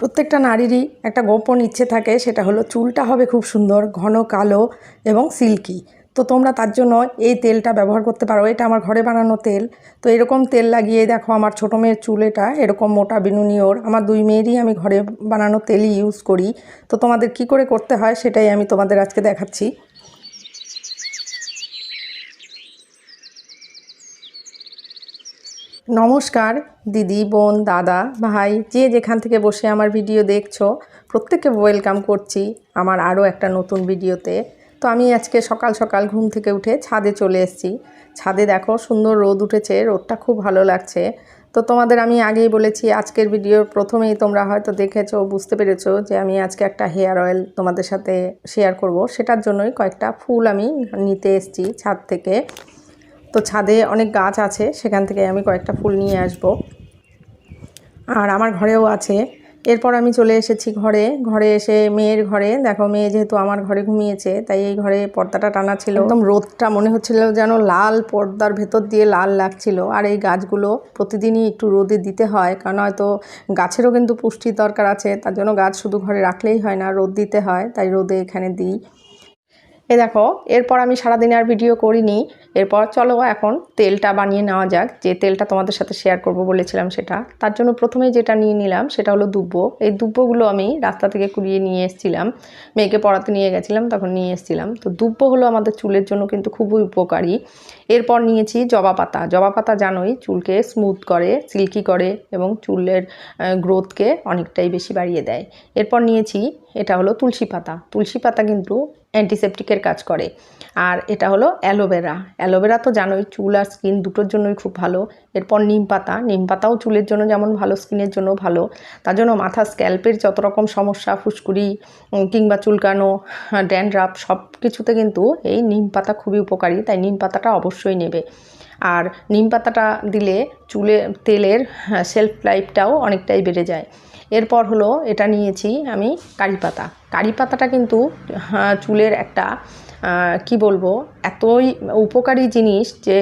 প্রত্যেকটা নারীরই একটা গোপন ইচ্ছে থাকে, সেটা হলো চুলটা হবে খুব সুন্দর, ঘন, কালো এবং সিল্কি। তো তোমরা তার জন্য এই তেলটা ব্যবহার করতে পারো। এটা আমার ঘরে বানানো তেল। তো এরকম তেল লাগিয়ে দেখো, আমার ছোটো মেয়ের চুল এটা, এরকম মোটা বিনুনি ওর আমার দুই মেয়েরই আমি ঘরে বানানো তেলই ইউজ করি। তো তোমাদের কি করে করতে হয়, সেটাই আমি তোমাদের আজকে দেখাচ্ছি। নমস্কার, দিদি, বোন, দাদা, ভাই, যে যেখান থেকে বসে আমার ভিডিও দেখছ, প্রত্যেককে ওয়েলকাম করছি আমার আরও একটা নতুন ভিডিওতে। তো আমি আজকে সকাল সকাল ঘুম থেকে উঠে ছাদে চলে এসেছি। ছাদে দেখো সুন্দর রোদ উঠেছে, রোদটা খুব ভালো লাগছে। তো তোমাদের আমি আগেই বলেছি, আজকের ভিডিওর প্রথমেই তোমরা হয়তো দেখেছ, বুঝতে পেরেছ যে আমি আজকে একটা হেয়ার অয়েল তোমাদের সাথে শেয়ার করব। সেটার জন্যই কয়েকটা ফুল আমি নিতে এসেছি ছাদ থেকে। তো ছাদে অনেক গাছ আছে, সেখান থেকে আমি কয়েকটা ফুল নিয়ে আসব। আর আমার ঘরেও আছে। এরপর আমি চলে এসেছি ঘরে। ঘরে এসে মেয়ের ঘরে। দেখো, মেয়ে যেহেতু আমার ঘরে ঘুমিয়েছে, তাই এই ঘরে পর্দাটা টানা ছিল। একদম রোদটা মনে হচ্ছিল যেন লাল পর্দার ভেতর দিয়ে লাল লাগছিল। আর এই গাছগুলো প্রতিদিনই একটু রোদে দিতে হয়, কারণ হয়তো গাছেরও কিন্তু পুষ্টির দরকার আছে। তার জন্য গাছ শুধু ঘরে রাখলেই হয় না, রোদ দিতে হয়, তাই রোদে এখানে দিই। এ দেখো, এরপর আমি সারাদিন আর ভিডিও করিনি। এরপর চলো এখন তেলটা বানিয়ে নেওয়া যাক। যে তেলটা তোমাদের সাথে শেয়ার করব বলেছিলাম সেটা। তার জন্য প্রথমে যেটা নিয়ে নিলাম সেটা হলো দুব্বো। এই দুব্বোগুলো আমি রাস্তা থেকে কুড়িয়ে নিয়ে এসেছিলাম। মেয়েকে পড়াতে নিয়ে গেছিলাম, তখন নিয়ে এসেছিলাম। তো দুব্বো হলো আমাদের চুলের জন্য কিন্তু খুবই উপকারী। এরপর নিয়েছি জবা পাতা। জবা পাতা জানোই, চুলকে স্মুথ করে সিল্কি করে এবং চুলের গ্রোথকে অনেকটাই বেশি বাড়িয়ে দেয়। এরপর নিয়েছি, এটা হলো তুলসী পাতা। তুলসী পাতা কিন্তু অ্যান্টিসেপটিকের কাজ করে। আর এটা হলো অ্যালোভেরা অ্যালোভেরা তো জানোই, চুল আর স্কিন দুটোর জন্যই খুব ভালো। এরপর নিম পাতা। নিম পাতাও চুলের জন্য যেমন ভালো স্কিনের জন্য ভালো। তার জন্য মাথা স্ক্যাল্পের যত রকম সমস্যা, ফুসকুড়ি কিংবা চুলকানো ড্যান্ড্রাফ সব কিছুতে কিন্তু এই নিম পাতা খুবই উপকারী। তাই নিম পাতাটা অবশ্যই নেবে। আর নিম পাতাটা দিলে চুলে, তেলের সেলফ লাইফটাও অনেকটাই বেড়ে যায়। এরপর হলো এটা নিয়েছি আমি কারি পাতা। কারি পাতাটা কিন্তু চুলের একটা কি বলব, এতই উপকারী জিনিস যে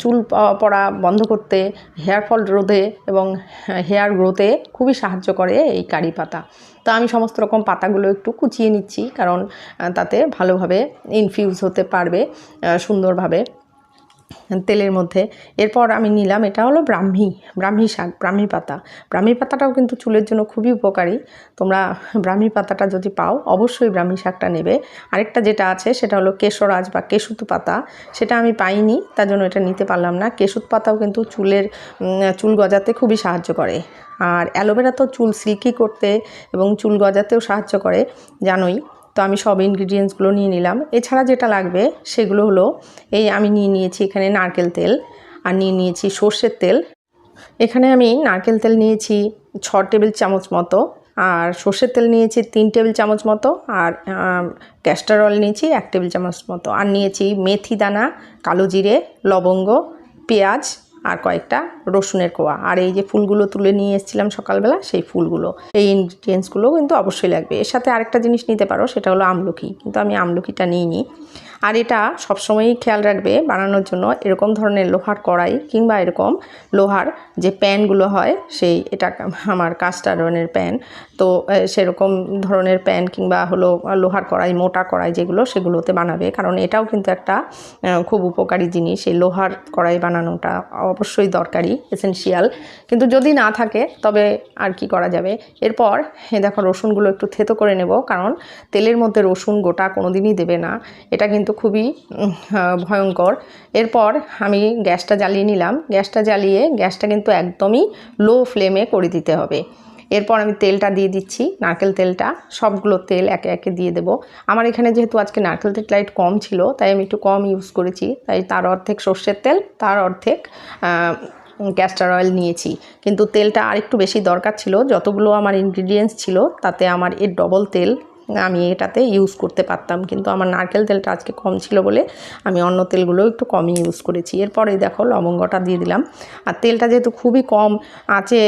চুল পড়া বন্ধ করতে, হেয়ার ফল রোধে এবং হেয়ার গ্রোথে খুবই সাহায্য করে এই কারি পাতা। তো আমি সমস্ত রকম পাতাগুলো একটু কুচিয়ে নিচ্ছি, কারণ তাতে ভালোভাবে ইনফিউজ হতে পারবে সুন্দরভাবে। তেলের মধ্যে। এরপর আমি নিলাম, এটা হলো ব্রাহ্মী ব্রাহ্মী শাক, ব্রাহ্মী পাতা। ব্রাহ্মী পাতাটাও কিন্তু চুলের জন্য খুবই উপকারী। তোমরা ব্রাহ্মী পাতাটা যদি পাও, অবশ্যই ব্রাহ্মী শাকটা নেবে। আরেকটা যেটা আছে, সেটা হলো কেশরাজ বা কেশুত পাতা। সেটা আমি পাইনি, তার জন্য এটা নিতে পারলাম না। কেশুত পাতাও কিন্তু চুলের চুল গজাতে খুবই সাহায্য করে। আর অ্যালোভেরা তো চুল সিল্কি করতে এবং চুল গজাতেও সাহায্য করে, জানোই। তো আমি সব ইনগ্রিডিয়েন্টসগুলো নিয়ে নিলাম। এছাড়া যেটা লাগবে সেগুলো হলো, এই আমি নিয়ে নিয়েছি এখানে নারকেল তেল আর নিয়ে নিয়েছি সর্ষের তেল। এখানে আমি নারকেল তেল নিয়েছি ছ টেবিল চামচ মতো আর সর্ষের তেল নিয়েছি তিন টেবিল চামচ মতো আর ক্যাস্টার অয়েল নিয়েছি এক টেবিল চামচ মতো। আর নিয়েছি মেথি দানা, কালো জিরে, লবঙ্গ, পেঁয়াজ আর কয়েকটা রসুনের কোয়া। আর এই যে ফুলগুলো তুলে নিয়ে এসেছিলাম সকালবেলা, সেই ফুলগুলো এই ইনগ্রিডিয়েন্টসগুলো কিন্তু অবশ্যই লাগবে। এর সাথে আরেকটা জিনিস নিতে পারো, সেটা হলো আমলকি কিন্তু আমি আমলকিটা নিইনি। আর এটা সবসময়ই খেয়াল রাখবে বানানোর জন্য এরকম ধরনের লোহার কড়াই কিংবা এরকম লোহার যে প্যানগুলো হয়, সেই এটা আমার কাস্ট আয়রনের প্যান। তো সেরকম ধরনের প্যান কিংবা হলো লোহার কড়াই, মোটা কড়াই যেগুলো সেগুলোতে বানাবে। কারণ এটাও কিন্তু একটা খুব উপকারী জিনিস। এই লোহার কড়াই বানানোটা অবশ্যই দরকারি এসেন্সিয়াল কিন্তু যদি না থাকে, তবে আর কি করা যাবে? এরপর দেখো রসুনগুলো একটু থেতো করে নেব। কারণ তেলের মধ্যে রসুন গোটা কোনো দিনই দেবে না। এটা কিন্তু খুবই ভয়ঙ্কর। এরপর আমি গ্যাসটা জ্বালিয়ে নিলাম। গ্যাসটা জ্বালিয়ে গ্যাসটা কিন্তু একদমই লো ফ্লেমে করে দিতে হবে। এরপর আমি তেলটা দিয়ে দিচ্ছি, নারকেল তেলটা। সবগুলো তেল একে একে দিয়ে দেব। আমার এখানে যেহেতু আজকে নারকেল তেল লাইট কম ছিল, তাই আমি একটু কম ইউজ করেছি। তাই তার অর্ধেক সর্ষের তেল, তার অর্ধেক ক্যাস্টার অয়েল নিয়েছি। কিন্তু তেলটা আরেকটু বেশি দরকার ছিল। যতগুলো আমার ইনগ্রিডিয়েন্টস ছিল, তাতে আমার এর ডবল তেল আমি এটাতে ইউজ করতে পারতাম। কিন্তু আমার নারকেল তেলটা আজকে কম ছিল বলে আমি অন্য তেলগুলো একটু কমই ইউজ করেছি। এরপরে দেখো লবঙ্গটা দিয়ে দিলাম। আর তেলটা যেহেতু খুবই কম আঁচে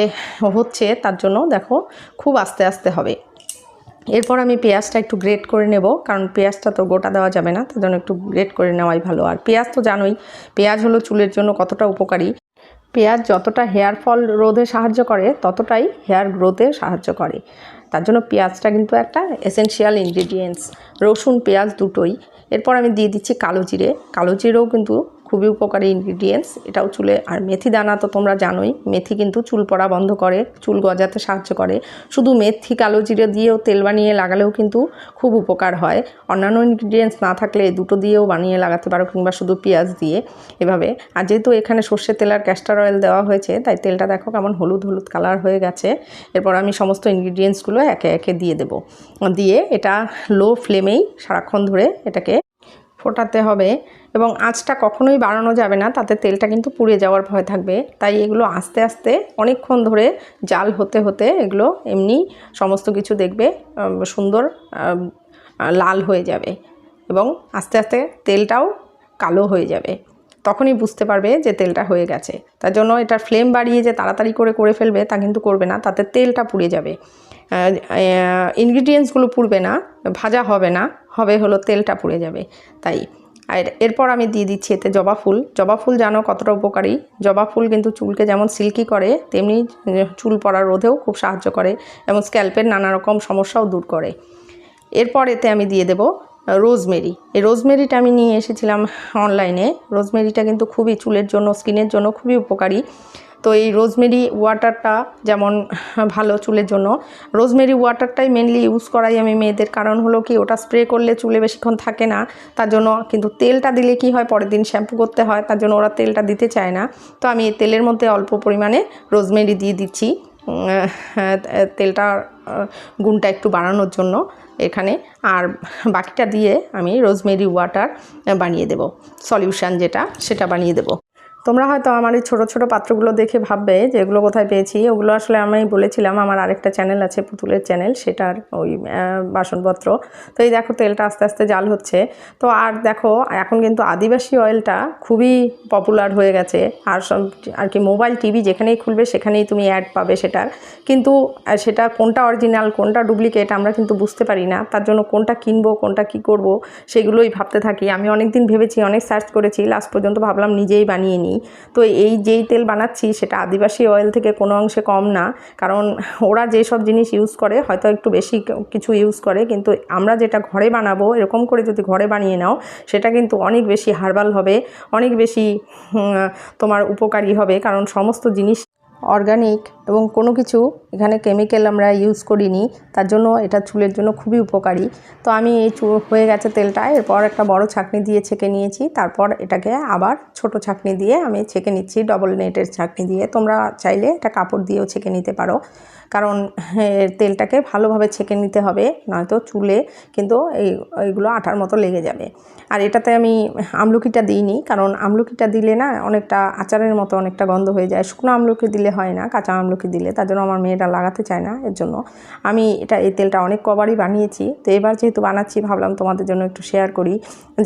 হচ্ছে, তার জন্য দেখো খুব আস্তে আস্তে হবে। এরপর আমি পেঁয়াজটা একটু গ্রেট করে নেব, কারণ পেঁয়াজটা তো গোটা দেওয়া যাবে না, তার জন্য একটু গ্রেট করে নেওয়াই ভালো। আর পেঁয়াজ তো জানোই, পেঁয়াজ হলো চুলের জন্য কতটা উপকারী। পেঁয়াজ যতটা হেয়ার ফল রোধে সাহায্য করে, ততটাই হেয়ার গ্রোথে সাহায্য করে। তার জন্য পেঁয়াজটা কিন্তু একটা এসেনশিয়াল ইনগ্রিডিয়েন্টস রসুন, পেঁয়াজ দুটোই। এরপর আমি দিয়ে দিচ্ছি কালো জিরে। কালো জিরেও কিন্তু খুবই উপকারী ইনগ্রিডিয়েন্টস এটাও চুলে, আর মেথি দানা তো তোমরা জানোই, মেথি কিন্তু চুল পড়া বন্ধ করে, চুল গজাতে সাহায্য করে। শুধু মেথি, কালো জিরে দিয়েও তেল বানিয়ে লাগালেও কিন্তু খুব উপকার হয়। অন্যান্য ইনগ্রিডিয়েন্টস না থাকলে দুটো দিয়েও বানিয়ে লাগাতে পারো, কিংবা শুধু পেঁয়াজ দিয়ে এভাবে। আর যেহেতু এখানে সর্ষের তেল আর ক্যাস্টার অয়েল দেওয়া হয়েছে, তাই তেলটা দেখো কেমন হলুদ হলুদ কালার হয়ে গেছে। এরপর আমি সমস্ত ইনগ্রিডিয়েন্টসগুলো একে একে দিয়ে দেবো। দিয়ে এটা লো ফ্লেমেই সারাক্ষণ ধরে এটাকে ফোটাতে হবে এবং আঁচটা কখনোই বাড়ানো যাবে না, তাতে তেলটা কিন্তু পুড়ে যাওয়ার ভয় থাকবে। তাই এগুলো আস্তে আস্তে অনেকক্ষণ ধরে জাল হতে হতে এগুলো এমনি সমস্ত কিছু দেখবে সুন্দর লাল হয়ে যাবে এবং আস্তে আস্তে তেলটাও কালো হয়ে যাবে। তখনই বুঝতে পারবে যে তেলটা হয়ে গেছে। তার জন্য এটার ফ্লেম বাড়িয়ে যে তাড়াতাড়ি করে করে ফেলবে তা কিন্তু করবে না, তাতে তেলটা পুড়ে যাবে। ইনগ্রিডিয়েন্টসগুলো পুড়বে না, ভাজা হবে না। হবে হলো তেলটা পুড়ে যাবে। তাই, আর এরপর আমি দিয়ে দিচ্ছি এতে জবা ফুল। জবা ফুল জানো কতটা উপকারী? জবা ফুল কিন্তু চুলকে যেমন সিল্কি করে, তেমনি চুল পড়া রোধেও খুব সাহায্য করে এবং স্ক্যাল্পের নানা রকম সমস্যাও দূর করে। এরপর এতে আমি দিয়ে দেব রোজমেরি। এই রোজমেরিটা আমি নিয়ে এসেছিলাম অনলাইনে রোজমেরিটা কিন্তু খুবই চুলের জন্য, স্কিনের জন্য খুবই উপকারী। তো এই রোজমেরি ওয়াটারটা যেমন ভালো চুলের জন্য, রোজমেরি ওয়াটারটাই মেনলি ইউজ করাই আমি মেয়েদের। কারণ হলো কি, ওটা স্প্রে করলে চুলে বেশিক্ষণ থাকে না, তার জন্য কিন্তু তেলটা দিলে কি হয়, পরের দিন শ্যাম্পু করতে হয়, তার জন্য ওরা তেলটা দিতে চায় না। তো আমি এই তেলের মধ্যে অল্প পরিমাণে রোজমেরি দিয়ে দিচ্ছি তেলটার গুণটা একটু বাড়ানোর জন্য এখানে। আর বাকিটা দিয়ে আমি রোজমেরি ওয়াটার বানিয়ে দেব, সলিউশন যেটা, সেটা বানিয়ে দেব। তোমরা হয়তো আমার এই ছোটো ছোটো পাত্রগুলো দেখে ভাববে যে এগুলো কোথায় পেয়েছি। ওগুলো আসলে আমি বলেছিলাম, আমার আরেকটা চ্যানেল আছে, পুতুলের চ্যানেল সেটার ওই বাসনপত্র। তো এই দেখো তেলটা আস্তে আস্তে জাল হচ্ছে। তো আর দেখো, এখন কিন্তু আদিবাসী অয়েলটা খুবই পপুলার হয়ে গেছে। আর সব, আর কি মোবাইল, টিভি যেখানেই খুলবে, সেখানেই তুমি অ্যাড পাবে সেটার কিন্তু সেটা কোনটা অরিজিনাল, কোনটা ডুপ্লিকেট আমরা কিন্তু বুঝতে পারি না। তার জন্য কোনটা কিনবো, কোনটা কি করব, সেগুলোই ভাবতে থাকি। আমি অনেক দিন ভেবেছি, অনেক সার্চ করেছি। লাস্ট পর্যন্ত ভাবলাম নিজেই বানিয়ে নিই। তো এই যেই তেল বানাচ্ছি সেটা আদিবাসী অয়েল থেকে কোনো অংশে কম না। কারণ ওরা যেসব জিনিস ইউজ করে, হয়তো একটু বেশি কিছু ইউজ করে, কিন্তু আমরা যেটা ঘরে বানাবো, এরকম করে যদি ঘরে বানিয়ে নাও, সেটা কিন্তু অনেক বেশি হার্বাল হবে, অনেক বেশি তোমার উপকারী হবে। কারণ সমস্ত জিনিস অর্গানিক এবং কোনো কিছু এখানে কেমিক্যাল আমরা ইউজ করিনি, তার জন্য এটা চুলের জন্য খুবই উপকারী। তো আমি এই চুল হয়ে গেছে তেলটা, এরপর একটা বড় ছাঁকনি দিয়ে ছেঁকে নিয়েছি, তারপর এটাকে আবার ছোট ছাঁকনি দিয়ে আমি ছেঁকে নিচ্ছি ডবল নেটের ছাঁকনি দিয়ে। তোমরা চাইলে এটা কাপড় দিয়েও ছেঁকে নিতে পারো, কারণ তেলটাকে ভালোভাবে ছেঁকে নিতে হবে, নয়তো চুলে কিন্তু এই, এইগুলো আঠার মতো লেগে যাবে। আর এটাতে আমি আমলকিটা দিইনি, কারণ আমলকিটা দিলে না অনেকটা আচারের মতো অনেকটা গন্ধ হয়ে যায়। শুকনো আমলকি দিলে হয় না, কাঁচা আমলকি দিলে, তার জন্য আমার মেয়েটা লাগাতে চায় না, এর জন্য। আমি এটা, এই তেলটা অনেক কবারই বানিয়েছি। তো এবার যেহেতু বানাচ্ছি, ভাবলাম তোমাদের জন্য একটু শেয়ার করি।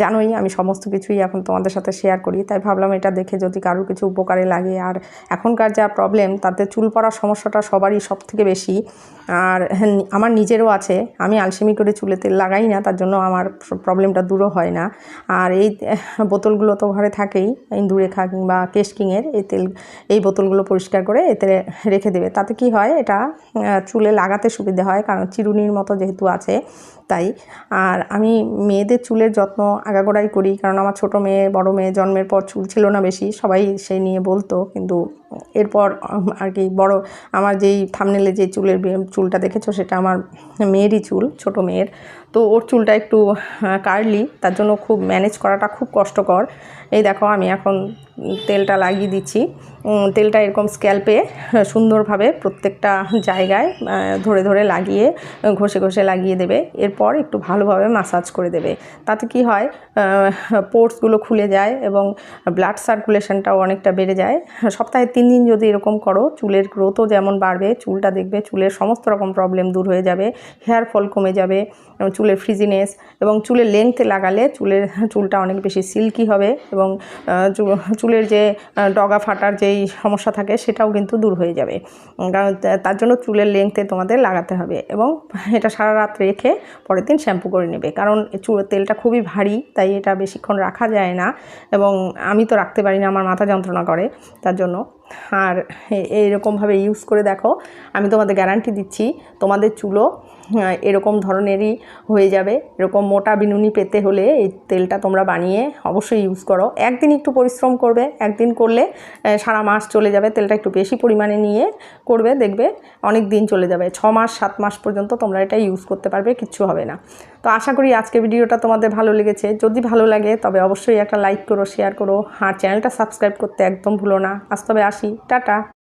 জানোই আমি সমস্ত কিছুই এখন তোমাদের সাথে শেয়ার করি, তাই ভাবলাম এটা দেখে যদি কারোর কিছু উপকারে লাগে। আর এখনকার যা প্রবলেম তাতে চুল পড়ার সমস্যাটা সবারই সব থেকে বেশি। আর হ্যাঁ, আমার নিজেরও আছে। আমি আলসেমি করে চুলে তেল লাগাই না তার জন্য আমার প্রবলেমটা দূরও হয় না। আর এই বোতলগুলো তো ঘরে থাকেই ইন্দুরেখা কিংবা কেশকিংয়ের এই তেল এই বোতলগুলো পরিষ্কার করে এতে রেখে দেবে। তাতে কি হয় এটা চুলে লাগাতে সুবিধে হয় কারণ চিরুনির মতো যেহেতু আছে তাই। আর আমি মেয়েদের চুলের যত্ন আগাগোড়াই করি কারণ আমার ছোটো মেয়ে বড় মেয়ে জন্মের পর চুল ছিল না বেশি সবাই সেই নিয়ে বলতো কিন্তু এরপর আর কি, বড়, আমার যেই থামনেলে যে চুলের চুলটা দেখেছ, সেটা আমার মেয়েরই চুল, ছোট মেয়ের। তো ওর চুলটা একটু কার্লি, তার জন্য খুব ম্যানেজ করাটা খুব কষ্টকর। এই দেখো, আমি এখন তেলটা লাগিয়ে দিচ্ছি। তেলটা এরকম স্ক্যাল্পে সুন্দরভাবে প্রত্যেকটা জায়গায় ধরে ধরে লাগিয়ে, ঘষে ঘষে লাগিয়ে দেবে। এরপর একটু ভালোভাবে মাসাজ করে দেবে। তাতে কি হয় পোর্টসগুলো খুলে যায় এবং ব্লাড সার্কুলেশনটাও অনেকটা বেড়ে যায়। সপ্তাহে তিন দিন যদি এরকম করো, চুলের গ্রোথও যেমন বাড়বে, চুলটা দেখবে, চুলের সমস্ত রকম প্রবলেম দূর হয়ে যাবে হেয়ার ফল কমে যাবে চুলের ফ্রিজিনেস এবং চুলের লেংথে লাগালে চুলের, চুলটা অনেক বেশি সিল্কি হবে এবং চুলের যে ডগা ফাটার যেই সমস্যা থাকে সেটাও কিন্তু দূর হয়ে যাবে। কারণ তার জন্য চুলের লেংথে তোমাদের লাগাতে হবে এবং এটা সারা রাত রেখে পরের দিন শ্যাম্পু করে নেবে। কারণ চুল তেলটা খুবই ভারী, তাই এটা বেশিক্ষণ রাখা যায় না এবং আমি তো রাখতে পারি না, আমার মাথা যন্ত্রণা করে তার জন্য। আর এইরকমভাবে ইউজ করে দেখো। আমি তোমাদের গ্যারান্টি দিচ্ছি তোমাদের আহ, এরকম ধরনেরই হয়ে যাবে। এরকম মোটা বিনুনি পেতে হলে এই তেলটা তোমরা বানিয়ে অবশ্যই ইউজ করো। একদিন একটু পরিশ্রম করবে একদিন করলে সারা মাস চলে যাবে। তেলটা একটু বেশি পরিমাণে নিয়ে করবে দেখবে অনেক দিন চলে যাবে। ছ মাস সাত মাস পর্যন্ত তোমরা এটা ইউজ করতে পারবে কিচ্ছু হবে না। তো আশা করি আজকে ভিডিওটা তোমাদের ভালো লেগেছে। যদি ভালো লাগে তবে অবশ্যই একটা লাইক করো শেয়ার করো। আর চ্যানেলটা সাবস্ক্রাইব করতে একদম ভুলো না। আজ তবে আসি así. Tata.